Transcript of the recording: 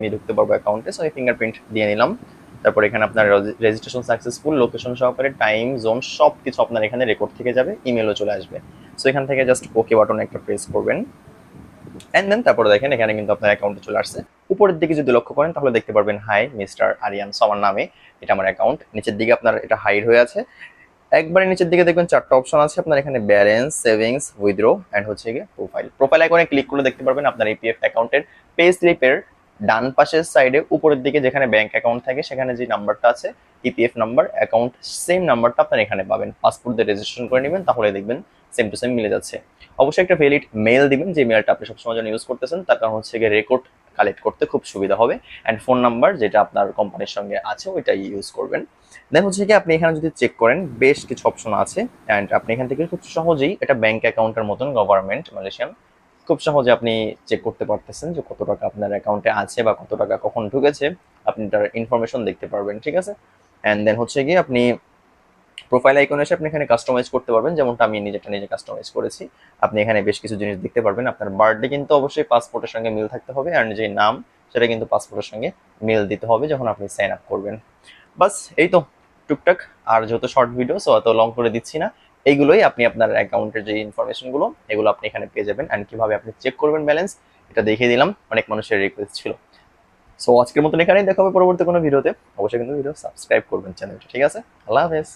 আমি ঢুকতে পারব অ্যাকাউন্টে সো এই ফিঙ্গারপ্রিন্ট দিয়ে নিলাম। তারপর এখানে আপনার রেজিস্ট্রেশন সাকসেসফুল লোকেশন সহকারে টাইম জোন সব কিছু আপনার এখানে রেকর্ড থেকে যাবে ইমেলও চলে আসবে। সো এখান থেকে জাস্ট ওকে বাটনে একটা প্রেস করবেন। অ্যান্ড দেন তারপরে দেখেন এখানে কিন্তু আপনার অ্যাকাউন্টে চলে আসছে। উপরের দিকে যদি লক্ষ্য করেন, তাহলে দেখতে পারবেন হাই মিস্টার আরিয়ান আমার নামে এটা আমার অ্যাকাউন্ট নিচের দিকে আপনার এটা হাইড হয়ে আছে। একবারে নিচের দিকে দেখবেন চারটা অপশন আছে। আপনার এখানে ব্যালেন্স সেভিংস উইথড্র অ্যান্ড হচ্ছে গিয়ে প্রোফাইল প্রোফাইল আইকনে ক্লিক করলে দেখতে পারবেন আপনার ইপিএফ অ্যাকাউন্টের পে স্লিপের ডান পাশের সাইডে উপরের দিকে যেখানে ব্যাংক অ্যাকাউন্ট থাকে, সেখানে যে নাম্বারটা আছে ইপিএফ নাম্বার অ্যাকাউন্ট সেম নাম্বারটা আপনার এখানে পাবেন। পাসপোর্ট দিয়ে রেজিস্ট্রেশন করে নেবেন তাহলে দেখবেন সেম টু সেম মিলে যাচ্ছে। অবশ্যই একটা ভ্যালিড মেল দিবেন, যে মেলটা আপনি সবসময় জন্য ইউজ করতেছেন, তার কারণ হচ্ছে গিয়ে রেকর্ড কালেক্ট করতে খুব সুবিধা হবে। অ্যান্ড ফোন নাম্বার যেটা আপনার কোম্পানির সঙ্গে আছে, ওইটাই ইউজ করবেন। দেন হচ্ছে কি আপনি এখানে যদি চেক করেন, বেশ কিছু অপশন আছে। অ্যান্ড আপনি এখান থেকে খুব সহজেই এটা ব্যাংক অ্যাকাউন্টের মতন গভর্নমেন্ট মালয়েশিয়ান খুব সহজে আপনি চেক করতে পারতেছেন যে কত টাকা আপনার অ্যাকাউন্টে আছে বা কত টাকা কখন ঢুকেছে। আপনি তার ইনফরমেশন দেখতে পারবেন, ঠিক আছে? অ্যান্ড দেন হচ্ছে গিয়ে আপনি প্রোফাইল আইকন এসে আপনি এখানে কাস্টমাইজ করতে পারবেন। যেমনটা আমি নিজেটা নিজে কাস্টমাইজ করেছি। আপনি এখানে বেশ কিছু জিনিস দেখতে পারবেন। আপনার বার্থডে কিন্তু অবশ্যই পাসপোর্টের সঙ্গে মিল থাকতে হবে। অ্যান্ড যে নাম, সেটা কিন্তু পাসপোর্টের সঙ্গে মিল দিতে হবে যখন আপনি সাইন আপ করবেন। বাস, এই তো, টুকটাক। আর যেহেতু শর্ট ভিডিও সো অত লং করে দিচ্ছি না। এইগুলোই আপনি আপনার অ্যাকাউন্টের যে ইনফরমেশনগুলো এগুলো আপনি এখানে পেয়ে যাবেন অ্যান্ড কীভাবে আপনি চেক করবেন ব্যালেন্স এটা দেখিয়ে দিলাম, অনেক মানুষের রিকোয়েস্ট ছিল। সো আজকের মতন এখানেই দেখা হবে পরবর্তী কোনো ভিডিওতে অবশ্যই কিন্তু ভিডিও সাবস্ক্রাইব করবেন চ্যানেলটা ঠিক আছে? আল্লাহ হাফেজ।